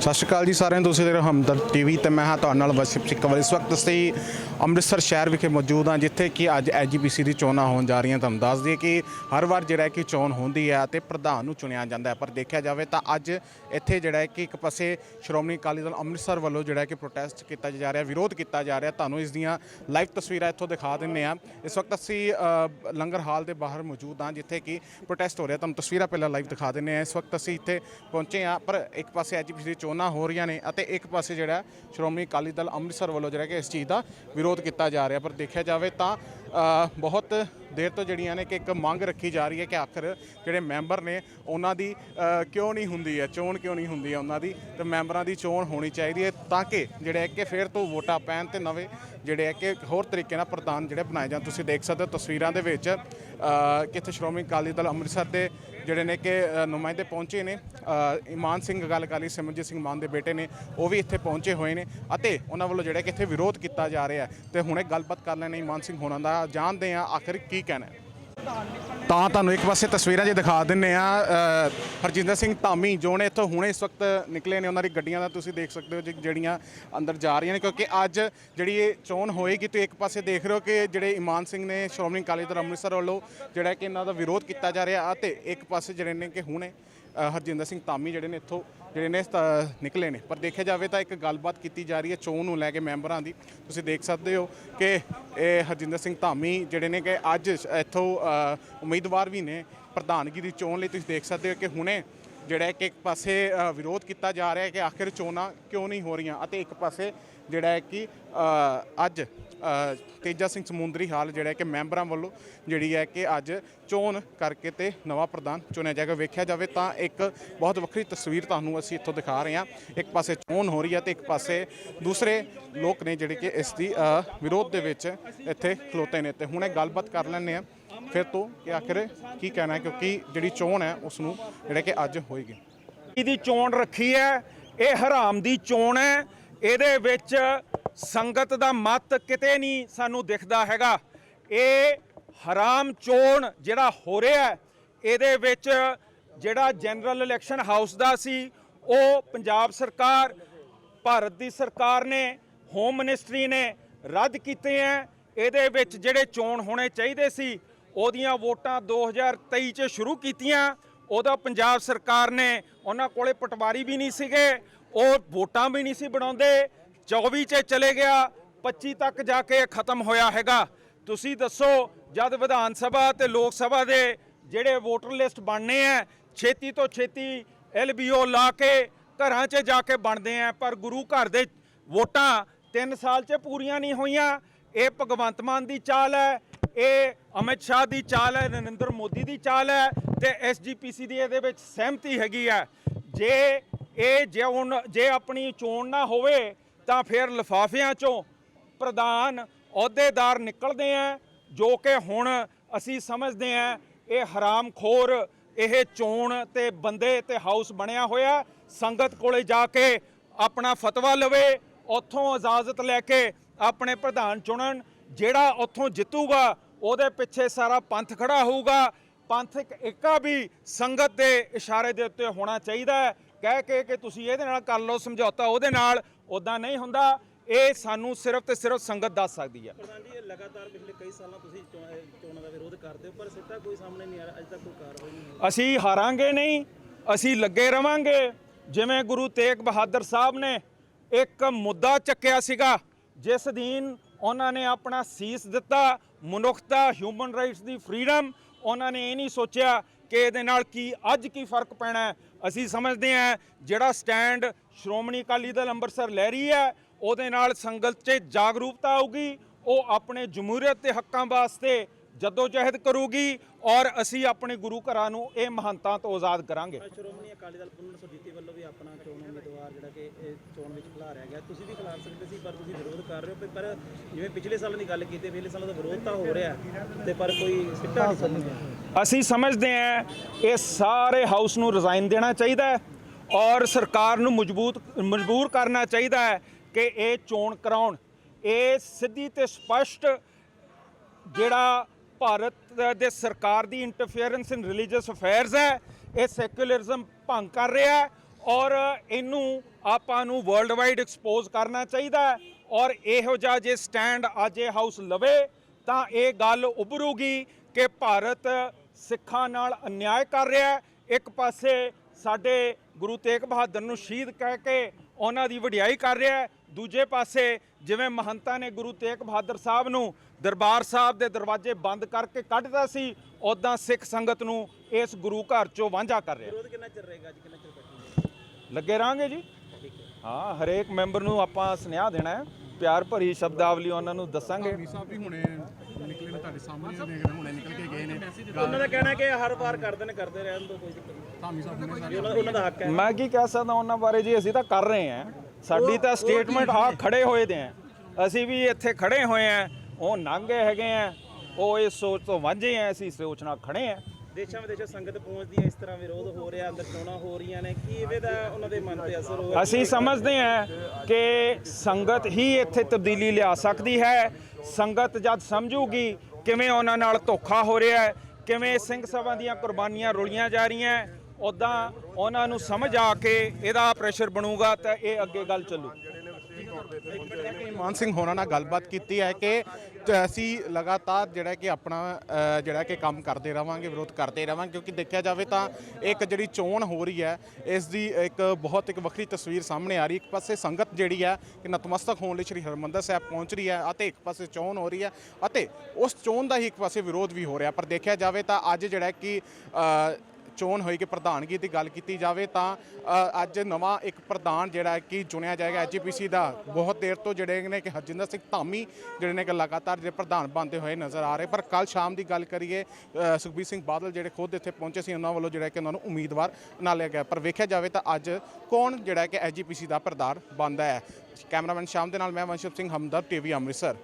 ਸਤਿ ਸ਼੍ਰੀ ਅਕਾਲ ਜੀ ਸਾਰਿਆਂ ਨੂੰ, ਤੁਸੀਂ ਦੇਖ ਰਹੇ ਹੋ ਹਮਦਰਦ ਟੀਵੀ ਤੇ ਮੈਂ ਹਾਂ ਤੁਹਾਡੇ ਨਾਲ ਵਸਿਪ ਸਿੱਕਵਰ ਇਸ ਵਕਤ ਅਸੀਂ ਅੰਮ੍ਰਿਤਸਰ ਸ਼ਹਿਰ ਵਿਖੇ ਮੌਜੂਦ ਹਾਂ, ਜਿੱਥੇ ਕਿ ਅੱਜ ਐਜੀਪੀਸੀ ਦੀ ਚੋਣਾਂ ਹੋਣ ਜਾ ਰਹੀਆਂ। ਤੁਹਾਨੂੰ ਦੱਸ ਦਈਏ ਕਿ ਹਰ ਵਾਰ ਜਿਹੜਾ ਕਿ ਚੋਣ ਹੁੰਦੀ ਹੈ ਤੇ ਪ੍ਰਧਾਨ ਨੂੰ ਚੁਣਿਆ ਜਾਂਦਾ ਹੈ। ਪਰ ਦੇਖਿਆ ਜਾਵੇ ਤਾਂ ਅੱਜ ਇੱਥੇ ਜਿਹੜਾ ਹੈ ਕਿ ਇੱਕ ਪਾਸੇ ਸ਼੍ਰੋਮਣੀ ਅਕਾਲੀ ਦਲ ਅੰਮ੍ਰਿਤਸਰ ਵੱਲੋਂ ਜਿਹੜਾ ਕਿ ਪ੍ਰੋਟੈਸਟ ਕੀਤਾ ਜਾ ਰਿਹਾ, ਵਿਰੋਧ ਕੀਤਾ ਜਾ ਰਿਹਾ। ਤੁਹਾਨੂੰ ਇਸ ਦੀਆਂ ਲਾਈਵ ਤਸਵੀਰਾਂ ਇੱਥੋਂ ਦਿਖਾ ਦਿੰਨੇ ਆ ਇਸ ਵਕਤ ਅਸੀਂ ਲੰਗਰ ਹਾਲ ਦੇ ਬਾਹਰ ਮੌਜੂਦ ਹਾਂ, ਜਿੱਥੇ ਕਿ ਪ੍ਰੋਟੈਸਟ ਹੋ ਰਿਹਾ। ਤੁਹਾਨੂੰ ਤਸਵੀਰਾਂ ਪਹਿਲਾਂ ਲਾਈਵ ਦਿਖਾ ਦਿੰਨੇ ਆ ਇਸ ਵਕਤ ਅਸੀਂ ਇੱਥੇ ਪਹੁੰਚੇ ਆ ਪਰ ਇੱਕ ਪਾਸੇ ਐਜੀਪੀਸੀ ਦੀ ਚੋਣਾਂ ਹੋ ਰਹੀਆਂ ਨੇ ਅਤੇ ਇੱਕ ਪਾਸੇ ਜਿਹੜਾ ਸ਼੍ਰੋਮਣੀ ਅਕਾਲੀ ਦਲ ਅੰਮ੍ਰਿਤਸਰ ਵੱਲੋਂ ਜਿਹੜਾ ਕਿ ਇਸ ਚੀਜ਼ ਦਾ ਵਿਰੋਧ ਕੀਤਾ ਜਾ ਰਿਹਾ। ਪਰ ਦੇਖਿਆ ਜਾਵੇ ਤਾਂ ਬਹੁਤ ਦੇਰ ਤੋਂ ਜਿਹੜੀਆਂ ਨੇ ਕਿ ਇੱਕ ਮੰਗ ਰੱਖੀ ਜਾ ਰਹੀ ਹੈ ਕਿ ਆਖਰ ਜਿਹੜੇ ਮੈਂਬਰ ਨੇ ਉਹਨਾਂ ਦੀ ਕਿਉਂ ਨਹੀਂ ਹੁੰਦੀ ਹੈ, ਚੋਣ ਕਿਉਂ ਨਹੀਂ ਹੁੰਦੀ ਹੈ ਉਹਨਾਂ ਦੀ, ਤੇ ਮੈਂਬਰਾਂ ਦੀ ਚੋਣ ਹੋਣੀ ਚਾਹੀਦੀ ਹੈ ਤਾਂ ਕਿ ਜਿਹੜੇ ਹੈ ਕਿ ਫਿਰ ਤੋਂ ਵੋਟਾਂ ਪੈਣ ਤੇ ਨਵੇਂ ਜਿਹੜੇ ਹੈ ਕਿ ਹੋਰ ਤਰੀਕੇ ਨਾਲ ਪ੍ਰਧਾਨ ਜਿਹੜੇ ਬਣਾਏ ਜਾਣ। ਤੁਸੀਂ ਦੇਖ ਸਕਦੇ ਹੋ ਤਸਵੀਰਾਂ ਦੇ ਵਿੱਚ ਕਿ ਇੱਥੇ ਸ਼੍ਰੋਮਣੀ ਅਕਾਲੀ ਦਲ ਅੰਮ੍ਰਿਤਸਰ ਦੇ ਜਿਹੜੇ ਨੇ ਕਿ ਨੁਮਾਇੰਦੇ ਪਹੁੰਚੇ ਨੇ। ਇਮਾਨ ਸਿੰਘ ਗੱਲ ਕਰ ਲਈ ਸਿਮਰਜੀਤ ਸਿੰਘ ਮਾਨ ਦੇ ਬੇਟੇ ਨੇ, ਉਹ ਵੀ ਇੱਥੇ ਪਹੁੰਚੇ ਹੋਏ ਨੇ ਅਤੇ ਉਹਨਾਂ ਵੱਲੋਂ ਜਿਹੜਾ ਕਿ ਇੱਥੇ ਵਿਰੋਧ ਕੀਤਾ ਜਾ ਰਿਹਾ ਹੈ। ਤੇ ਹੁਣੇ ਗੱਲਬਾਤ ਕਰ ਲੈਣੇ ਇਮਾਨ ਸਿੰਘ ਹੋਣਾ ਦਾ। ਜਾਣਦੇ ਆ ਆਖਿਰ ਕੀ ਕਹਿਣਾ ਹੈ। ਤਾਂ ਤੁਹਾਨੂੰ ਇੱਕ ਪਾਸੇ ਤਸਵੀਰਾਂ ਜੇ ਦਿਖਾ ਦਿੰਨੇ ਆ ਹਰਜਿੰਦਰ ਸਿੰਘ ਧਾਮੀ, ਜੋ ਨੇ ਇੱਥੋਂ ਹੁਣੇ ਇਸ ਵਕਤ ਨਿਕਲੇ ਨੇ, ਉਹਨਾਂ ਦੀ ਗੱਡੀਆਂ ਦਾ ਤੁਸੀਂ ਦੇਖ ਸਕਦੇ ਹੋ, ਜਿ- ਜਿਹੜੀਆਂ ਅੰਦਰ ਜਾ ਰਹੀਆਂ ਨੇ, ਕਿਉਂਕਿ ਅੱਜ ਜਿਹੜੀ ਇਹ ਚੋਣ ਹੋਏਗੀ ਤੇ ਇੱਕ ਪਾਸੇ ਦੇਖ ਰਹੇ ਹੋ ਕਿ ਜਿਹੜੇ ਇਮਾਨ ਸਿੰਘ ਨੇ ਸ਼੍ਰੋਮਣੀ ਅਕਾਲੀ ਦਲ ਅੰਮ੍ਰਿਤਸਰ ਵੱਲੋਂ ਜਿਹੜਾ ਕਿ ਇਹਨਾਂ ਦਾ ਵਿਰੋਧ ਕੀਤਾ ਜਾ ਰਿਹਾ, ਅਤੇ ਇੱਕ ਪਾਸੇ ਜਿਹੜੇ ਨੇ ਕਿ ਹੁਣੇ ਹਰਜਿੰਦਰ ਸਿੰਘ ਧਾਮੀ ਜਿਹੜੇ ਨੇ ਇੱਥੋਂ ਜਿਹੜੇ ਨੇ ਸ- ਨਿਕਲੇ ਨੇ। ਪਰ ਦੇਖਿਆ ਜਾਵੇ ਤਾਂ ਇੱਕ ਗੱਲਬਾਤ ਕੀਤੀ ਜਾ ਰਹੀ ਹੈ ਚੋਣ ਨੂੰ ਲੈ ਕੇ ਮੈਂਬਰਾਂ ਦੀ। ਤੁਸੀਂ ਦੇਖ ਸਕਦੇ ਹੋ ਕਿ ਇਹ ਹਰਜਿੰਦਰ ਸਿੰਘ ਧਾਮੀ ਜਿਹੜੇ ਨੇ ਕਿ ਅੱਜ ਇੱਥੋਂ ਉਮੀਦਵਾਰ ਵੀ ਨੇ ਪ੍ਰਧਾਨਗੀ ਦੀ ਚੋਣ ਲਈ। ਤੁਸੀਂ ਦੇਖ ਸਕਦੇ ਹੋ ਕਿ ਹੁਣੇ ਜਿਹੜਾ ਕਿ ਇੱਕ ਪਾਸੇ ਵਿਰੋਧ ਕੀਤਾ ਜਾ ਰਿਹਾ ਹੈ ਕਿ ਆਖਿਰ ਚੋਣਾਂ ਕਿਉਂ ਨਹੀਂ ਹੋ ਰਹੀਆਂ ਅਤੇ ਇੱਕ ਪਾਸੇ ਜਿਹੜਾ ਹੈ ਕਿ ਅੱਜ ਤੇਜਾ ਸਿੰਘ ਸਮੁੰਦਰੀ ਹਾਲ ਜਿਹੜਾ ਕਿ ਮੈਂਬਰਾਂ ਵੱਲੋਂ ਜਿਹੜੀ ਹੈ ਕਿ ਅੱਜ ਚੋਣ ਕਰਕੇ ਤੇ ਨਵਾਂ ਪ੍ਰਧਾਨ ਚੁਣਿਆ ਜਾਏਗਾ। ਵੇਖਿਆ ਜਾਵੇ ਤਾਂ ਇੱਕ ਬਹੁਤ ਵੱਖਰੀ ਤਸਵੀਰ ਤੁਹਾਨੂੰ ਅਸੀਂ ਇੱਥੋਂ ਦਿਖਾ ਰਹੇ ਹਾਂ। ਇੱਕ ਪਾਸੇ ਚੋਣ ਹੋ ਰਹੀ ਹੈ ਤੇ ਇੱਕ ਪਾਸੇ ਦੂਸਰੇ ਲੋਕ ਨੇ ਜਿਹੜੇ ਕਿ ਇਸ ਦੀ ਵਿਰੋਧ ਦੇ ਵਿੱਚ ਇੱਥੇ ਖਲੋਤੇ ਨੇ। ਤੇ ਹੁਣੇ ਗੱਲਬਾਤ ਕਰ ਲੈਂਦੇ ਆ ਫਿਰ ਤੋਂ ਕਿ ਆਖਿਰ ਕੀ ਕਹਿਣਾ ਹੈ? ਕਿਉਂਕਿ ਜਿਹੜੀ ਚੋਣ ਹੈ ਉਸ ਨੂੰ ਜਿਹੜਾ ਕਿ ਅੱਜ ਹੋਏਗੀ। ਦੀ ਚੋਣ ਰੱਖੀ ਹੈ। ਇਹ ਹਰਾਮ ਦੀ ਚੋਣ ਹੈ। ਇਹਦੇ ਵਿੱਚ ਸੰਗਤ ਦਾ ਮਤ ਕਿਤੇ ਨਹੀਂ ਸਾਨੂੰ ਦਿਖਦਾ ਹੈਗਾ। ਇਹ ਹਰਾਮ ਚੋਣ ਜਿਹੜਾ ਹੋ ਰਿਹਾ ਹੈ, ਇਹਦੇ ਵਿੱਚ ਜਿਹੜਾ ਜਨਰਲ ਇਲੈਕਸ਼ਨ ਹਾਊਸ ਦਾ ਸੀ ਉਹ ਪੰਜਾਬ ਸਰਕਾਰ ਭਾਰਤ ਦੀ ਸਰਕਾਰ ਨੇ ਹੋਮ ਮਿਨਿਸਟਰੀ ਨੇ ਰੱਦ ਕੀਤੇ ਹੈ। ਇਹਦੇ ਵਿੱਚ ਜਿਹੜੇ ਚੋਣ ਹੋਣੇ ਚਾਹੀਦੇ ਸੀ ਉਹਦੀਆਂ ਵੋਟਾਂ 2023 ਚ ਸ਼ੁਰੂ ਕੀਤੀਆਂ। ਉਹਦਾ ਪੰਜਾਬ ਸਰਕਾਰ ਨੇ ਉਹਨਾਂ ਕੋਲੇ ਪਟਵਾਰੀ ਵੀ ਨਹੀਂ ਸੀਗੇ ਉਹ ਵੋਟਾਂ ਵੀ ਨਹੀਂ ਸੀ ਬਣਾਉਂਦੇ। 24 ਚ ਚਲੇ ਗਿਆ 25 ਤੱਕ ਜਾ ਕੇ ਖਤਮ ਹੋਇਆ ਹੈਗਾ। ਤੁਸੀਂ ਦੱਸੋ, ਜਦ ਵਿਧਾਨ ਸਭਾ ਤੇ ਲੋਕ ਸਭਾ ਦੇ ਜਿਹੜੇ ਵੋਟਰ ਲਿਸਟ ਬਣਨੇ ਆ, ਛੇਤੀ ਤੋਂ ਛੇਤੀ ਐਲਬੀਓ ਲਾ ਕੇ ਘਰਾਂ 'ਚ ਜਾ ਕੇ ਬਣਦੇ ਆ, ਪਰ ਗੁਰੂ ਘਰ ਦੇ ਵੋਟਾਂ 3 ਸਾਲ 'ਚ ਪੂਰੀਆਂ ਨਹੀਂ ਹੋਈਆਂ। ਇਹ ਭਗਵੰਤ ਮਾਨ ਦੀ ਚਾਲ ਹੈ, ਇਹ ਅਮਿਤ ਸ਼ਾਹ ਦੀ ਚਾਲ ਹੈ, ਨਰਿੰਦਰ ਮੋਦੀ ਦੀ ਚਾਲ ਹੈ ਤੇ ਐਸਜੀਪੀਸੀ ਦੀ ਇਹਦੇ ਵਿੱਚ ਸਹਿਮਤੀ ਹੈਗੀ ਹੈ। ਜੇ ਇਹ ਜੇ ਹੁਣ ਜੇ ਆਪਣੀ ਚੋਣ ਨਾ ਹੋਵੇ ਤਾਂ ਫਿਰ ਲਿਫਾਫਿਆਂ 'ਚੋਂ ਪ੍ਰਧਾਨ ਅਹੁਦੇਦਾਰ ਨਿਕਲਦੇ ਆ ਜੋ ਕਿ ਹੁਣ ਅਸੀਂ ਸਮਝਦੇ ਆ ਇਹ ਹਰਾਮਖੋਰ, ਇਹ ਚੋਣ ਤੇ ਬੰਦੇ ਤੇ ਹਾਊਸ ਬਣਿਆ ਹੋਇਆ, ਸੰਗਤ ਕੋਲੇ ਜਾ ਕੇ ਆਪਣਾ ਫਤਵਾ ਲਵੇ, ਉੱਥੋਂ ਇਜਾਜ਼ਤ ਲੈ ਕੇ ਆਪਣੇ ਪ੍ਰਧਾਨ ਚੁਣਨ, ਜਿਹੜਾ ਉੱਥੋਂ ਜਿੱਤੂਗਾ, ਉਹਦੇ ਪਿੱਛੇ ਸਾਰਾ ਪੰਥ ਖੜਾ ਹੋਊਗਾ। ਪੰਥ ਇੱਕ ਏਕਾ ਵੀ ਸੰਗਤ ਦੇ ਇਸ਼ਾਰੇ ਦੇ ਉੱਤੇ ਹੋਣਾ ਚਾਹੀਦਾ ਹੈ ਕਹਿ ਕੇ ਕਿ ਤੁਸੀਂ ਇਹਦੇ ਨਾਲ ਕਰ ਲਓ ਸਮਝੌਤਾ ਉਹਦੇ ਨਾਲ ਉਦਾਂ ਨਹੀਂ ਹੁੰਦਾ। ਇਹ ਸਾਨੂੰ ਸਿਰਫ ਤੇ ਸਿਰਫ ਸੰਗਤ ਦੱਸ ਸਕਦੀ ਹੈ ਪ੍ਰਧਾਨ ਜੀ ਇਹ ਲਗਾਤਾਰ ਪਿਛਲੇ ਕਈ ਸਾਲਾਂ ਤੁਸੀਂ ਚੋ- ਅਹ ਚੋਣਾਂ ਦਾ ਵਿਰੋਧ ਕਰਦੇ ਹੋ ਪਰ ਸਿੱਟਾ ਕੋਈ ਸਾਹਮਣੇ ਨਹੀਂ ਆ ਰਿਹਾ ਅਜੇ ਤੱਕ ਕੋਈ ਕਾਰਵਾਈ ਨਹੀਂ ਹੋਈ। ਅਸੀਂ ਹਾਰਾਂਗੇ ਨਹੀਂ ਅਸੀਂ ਲੱਗੇ ਰਵਾਂਗੇ। ਜਿਵੇਂ ਗੁਰੂ ਤੇਗ ਬਹਾਦਰ ਸਾਹਿਬ ਨੇ ਇੱਕ ਮੁੱਦਾ ਚੱਕਿਆ ਸੀਗਾ ਜਿਸ ਦਿਨ ਉਹਨਾਂ ਨੇ ਆਪਣਾ ਸੀਸ ਦਿੱਤਾ ਮਨੁੱਖਤਾ ਹਿਊਮਨ ਰਾਈਟਸ ਦੀ ਫਰੀडम ਉਹਨਾਂ ਨੇ ਇਹ ਨਹੀਂ ਸੋਚਿਆ ਕਿ ਇਹਦੇ ਨਾਲ ਕੀ ਅੱਜ ਕੀ ਫ਼ਰਕ ਪੈਣਾ ਹੈ? ਅਸੀਂ ਸਮਝਦੇ ਹਾਂ ਜਿਹੜਾ ਸਟੈਂਡ ਸ਼੍ਰੋਮਣੀ ਅਕਾਲੀ ਦਲ ਅੰਮ੍ਰਿਤਸਰ ਲੈ ਰਹੀ ਹੈ ਉਹਦੇ ਨਾਲ ਸੰਗਤ 'ਚ ਜਾਗਰੂਕਤਾ ਆਊਗੀ ਉਹ ਆਪਣੇ ਜਮਹੂਰੀਅਤ ਦੇ ਹੱਕਾਂ ਵਾਸਤੇ ਜਦੋਜਹਿਦ ਕਰੂਗੀ ਔਰ ਅਸੀਂ ਆਪਣੇ ਗੁਰੂ ਘਰਾਂ ਨੂੰ ਇਹ ਮਹੰਤਾਂ ਤੋਂ ਆਜ਼ਾਦ ਕਰਾਂਗੇ। ਸ਼੍ਰੋਮਣੀ ਅਕਾਲੀ ਦਲ ਪੁਨਰ ਸੁਜੀਤੀ ਵੱਲੋਂ ਵੀ ਆਪਣਾ ਚੋਣ ਉਮੀਦਵਾਰ ਜਿਹੜਾ ਕਿ ਇਹ ਚੋਣ ਵਿੱਚ ਖਿਲਾਰਿਆ ਗਿਆ। ਤੁਸੀਂ ਵੀ ਖਿਲਾਰ ਸਕਦੇ ਸੀ ਪਰ ਤੁਸੀਂ ਵਿਰੋਧ ਕਰ ਰਹੇ ਹੋ। ਪਰ- ਜਿਵੇਂ ਪਿਛਲੇ ਸਾਲਾਂ ਦੀ ਗੱਲ ਕੀਤੀ ਪਿਛਲੇ ਸਾਲਾਂ ਦਾ ਵਿਰੋਧ ਤਾਂ ਹੋ ਰਿਹਾ ਤੇ ਪਰ ਕੋਈ ਸਿੱਟਾ ਨਹੀਂ ਅਸੀਂ ਸਮਝਦੇ ਹਾਂ ਇਹ ਸਾਰੇ ਹਾਊਸ ਨੂੰ ਰਿਜ਼ਾਈਨ ਦੇਣਾ ਚਾਹੀਦਾ ਹੈ ਔਰ ਸਰਕਾਰ ਨੂੰ ਮਜ਼ਬੂਤ, ਮਜਬੂਰ ਕਰਨਾ ਚਾਹੀਦਾ ਹੈ ਕਿ ਇਹ ਚੋਣ ਕਰਾਉਣ। ਇਹ ਸਿੱਧੀ ਤੇ ਸਪਸ਼ਟ ਜਿਹੜਾ ਭਾਰਤ ਦੇ ਸਰਕਾਰ ਦੀ ਇੰਟਰਫੇਰੈਂਸ ਇਨ ਰਿਲੀਜੀਅਸ ਅਫੇਅਰਸ ਹੈ, ਇਹ ਸੈਕੂਲਰਿਜ਼ਮ ਭੰਗ ਕਰ ਰਿਹਾ ਹੈ ਔਰ ਇਹਨੂੰ ਆਪਾਂ ਨੂੰ ਵਰਲਡ ਵਾਈਡ ਐਕਸਪੋਜ਼ ਕਰਨਾ ਚਾਹੀਦਾ ਹੈ ਔਰ ਇਹੋ ਜਿਹਾ ਜੇ ਸਟੈਂਡ ਅੱਜ ਇਹ ਹਾਊਸ ਲਵੇ ਤਾਂ ਇਹ ਗੱਲ ਉਭਰੂਗੀ ਕਿ ਭਾਰਤ ਸਿੱਖਾਂ ਨਾਲ ਅਨਿਆਏ ਕਰ ਰਿਹਾ ਹੈ। ਇੱਕ ਪਾਸੇ ਸਾਡੇ ਗੁਰੂ ਤੇਗ ਬਹਾਦਰ ਨੂੰ ਸ਼ਹੀਦ ਕਹਿ ਕੇ ਉਹਨਾਂ ਦੀ ਵਡਿਆਈ ਕਰ ਰਿਹਾ ਹੈ। ਦੂਜੇ ਪਾਸੇ ਜਿਵੇਂ ਮਹੰਤਾਂ ਨੇ ਗੁਰੂ ਤੇਗ ਬਹਾਦਰ ਸਾਹਿਬ ਨੂੰ ਦਰਬਾਰ ਸਾਹਿਬ ਦੇ ਦਰਵਾਜ਼ੇ ਬੰਦ ਕਰਕੇ ਕੱਢਦਾ ਸੀ ਉਦਾਂ ਸਿੱਖ ਸੰਗਤ ਨੂੰ ਇਸ ਗੁਰੂ ਘਰ ਚੋਂ ਵਾਂਝਾ ਕਰ ਰਿਹਾ ਵਿਰੋਧ ਕਿੰਨਾ ਚਿਰ ਰਹੇਗਾ? ਅੱਜ ਕਿੰਨਾ ਚਿਰ ਬੈਠੋਗੇ ਲੱਗੇ ਰਾਂਗੇ ਜੀ? ਹੈ। ਹਾਂ ਹਰੇਕ ਮੈਂਬਰ ਨੂੰ ਆਪਾਂ ਸੁਨੇਹਾ ਦੇਣਾ ਹੈ। ਪਿਆਰ ਭਰੀ ਸ਼ਬਦਾਵਲੀ ਉਹਨਾਂ ਨੂੰ ਦੱਸਾਂਗੇ। ਸਾਹਿਬ ਵੀ ਹੁਣੇ ਨਿਕਲੇ ਨੇ ਤੁਹਾਡੇ ਸਾਹਮਣੇ ਦੇਖ ਰਹੇ ਹੁਣੇ ਨਿਕਲ ਕੇ ਗਏ ਨੇ। ਉਹਨਾਂ ਦਾ ਕਹਿਣਾ ਕਿ ਹਰ ਵਾਰ ਕਰਦੇ ਨੇ ਕਰਦੇ ਰਹਿਣ ਤੋਂ ਕੋਈ ਦਿੱਕਤ ਨਹੀਂ। ਧਾਮੀ ਸਾਹਿਬ ਹੁਣੇ ਸਾਰੇ ਉਹਨਾਂ ਉਹਨਾਂ ਦਾ ਹੱਕ ਹੈ। ਮੈਂ ਕੀ ਕਹਿ ਸਕਦਾ ਉਹਨਾਂ ਬਾਰੇ ਜੀ ਅਸੀਂ ਤਾਂ ਕਰ ਰਹੇ ਹਾਂ। ਸਾਡੀ ਤਾਂ ਸਟੇਟਮੈਂਟ ਆ ਖੜੇ ਹੋਏ ਦੇ ਆ ਅਸੀਂ ਵੀ ਇੱਥੇ ਖੜੇ ਹੋਏ ਆ ਉਹ ਨੰਗੇ ਹੈਗੇ ਆ ਉਹ ਇਸ ਸੋਚ ਤੋਂ ਵਾਂਝੇ ਆ ਅਸੀਂ ਸੋਚ ਨਾਲ ਖੜੇ ਆ ਦੇਸ਼ਾਂ ਵਿਦੇਸ਼ਾਂ ਸੰਗਤ ਪਹੁੰਚਦੀ ਹੈ, ਇਸ ਤਰ੍ਹਾਂ ਵਿਰੋਧ ਹੋ ਰਿਹਾ, ਅੰਦਰ ਚੋਣਾਂ ਹੋ ਰਹੀਆਂ ਨੇ। ਕੀ ਇਹਦੇ ਦਾ ਉਹਨਾਂ ਦੇ ਮਨ ਤੇ ਅਸਰ ਹੋਇਆ? ਅਸੀਂ ਸਮਝਦੇ ਹਾਂ ਕਿ ਸੰਗਤ ਹੀ ਇੱਥੇ ਤਬਦੀਲੀ ਲਿਆ ਸਕਦੀ ਹੈ। ਸੰਗਤ ਜਦ ਸਮਝੂਗੀ ਕਿਵੇਂ ਉਹਨਾਂ ਨਾਲ ਧੋਖਾ ਹੋ ਰਿਹਾ ਹੈ, ਕਿਵੇਂ ਸਿੰਘ ਸਭਾ ਦੀਆਂ ਕੁਰਬਾਨੀਆਂ ਰੁਲੀਆਂ ਜਾ ਰਹੀਆਂ ਉਦਾਂ ਉਹਨਾਂ ਨੂੰ ਸਮਝ ਆ ਕੇ ਇਹਦਾ ਪ੍ਰੈਸ਼ਰ ਬਣੂਗਾ ਤਾਂ ਇਹ ਅੱਗੇ ਗੱਲ ਚੱਲੂ। ਮਾਨ ਸਿੰਘ ਹੋਣਾ ਨਾਲ ਗੱਲਬਾਤ ਕੀਤੀ ਹੈ ਕਿ ਅਸੀਂ ਲਗਾਤਾਰ ਜਿਹੜਾ ਕਿ ਆਪਣਾ ਜਿਹੜਾ ਕਿ ਕੰਮ ਕਰਦੇ ਰਵਾਂਗੇ, ਵਿਰੋਧ ਕਰਦੇ ਰਵਾਂਗੇ, ਕਿਉਂਕਿ ਦੇਖਿਆ ਜਾਵੇ ਤਾਂ ਇੱਕ ਜਿਹੜੀ ਚੋਣ ਹੋ ਰਹੀ ਹੈ, ਇਸ ਦੀ ਇੱਕ ਬਹੁਤ ਇੱਕ ਵੱਖਰੀ ਤਸਵੀਰ ਸਾਹਮਣੇ ਆ ਰਹੀ ਇੱਕ ਪਾਸੇ ਸੰਗਤ ਜਿਹੜੀ ਹੈ ਕਿ ਨਤਮਸਤਕ ਹੋਣ ਲਈ ਸ੍ਰੀ ਹਰਮੰਦਰ ਸਾਹਿਬ ਪਹੁੰਚ ਰਹੀ ਹੈ ਅਤੇ ਇੱਕ ਪਾਸੇ ਚੋਣ ਹੋ ਰਹੀ ਹੈ ਅਤੇ ਉਸ ਚੋਣ ਦਾ ਹੀ ਇੱਕ ਪਾਸੇ ਵਿਰੋਧ ਵੀ ਹੋ ਰਿਹਾ। ਪਰ ਦੇਖਿਆ ਜਾਵੇ ਤਾਂ ਅੱਜ ਜਿਹੜਾ ਕਿ ਚੋਣ ਹੋਏਗੀ ਪ੍ਰਧਾਨਗੀ ਦੀ ਗੱਲ ਕੀਤੀ ਜਾਵੇ ਤਾਂ ਅੱਜ ਨਵਾਂ ਇੱਕ ਪ੍ਰਧਾਨ ਜਿਹੜਾ ਕਿ ਚੁਣਿਆ ਜਾਏਗਾ ਐਜੀਪੀਸੀ ਦਾ। ਬਹੁਤ ਦੇਰ ਤੋਂ ਜਿਹੜੇ ਨੇ ਕਿ ਹਰਜਿੰਦਰ ਸਿੰਘ ਧਾਮੀ ਜਿਹੜੇ ਨੇ ਕਿ ਲਗਾਤਾਰ ਜਿਹੜੇ ਪ੍ਰਧਾਨ ਬਣਦੇ ਹੋਏ ਨਜ਼ਰ ਆ ਰਹੇ। ਪਰ ਕੱਲ ਸ਼ਾਮ ਦੀ ਗੱਲ ਕਰੀਏ ਸੁਖਬੀਰ ਸਿੰਘ ਬਾਦਲ ਜਿਹੜੇ ਖੁਦ ਇੱਥੇ ਪਹੁੰਚੇ ਸੀ, ਉਹਨਾਂ ਵੱਲੋਂ ਜਿਹੜਾ ਕਿ ਉਹਨਾਂ ਨੂੰ ਉਮੀਦਵਾਰ ਨਾ ਲਿਆ ਗਿਆ। ਪਰ ਵੇਖਿਆ ਜਾਵੇ ਤਾਂ ਅੱਜ ਕੌਣ ਜਿਹੜਾ ਕਿ ਐਜੀਪੀਸੀ ਦਾ ਪ੍ਰਧਾਨ ਬਣਦਾ ਹੈ? ਕੈਮਰਾਮੈਨ ਸ਼ਾਮ ਦੇ ਨਾਲ ਮੈਂ ਵੰਸ਼ਪ ਸਿੰਘ ਹਮਦਰ ਟੀਵੀ ਅੰਮ੍ਰਿਤਸਰ।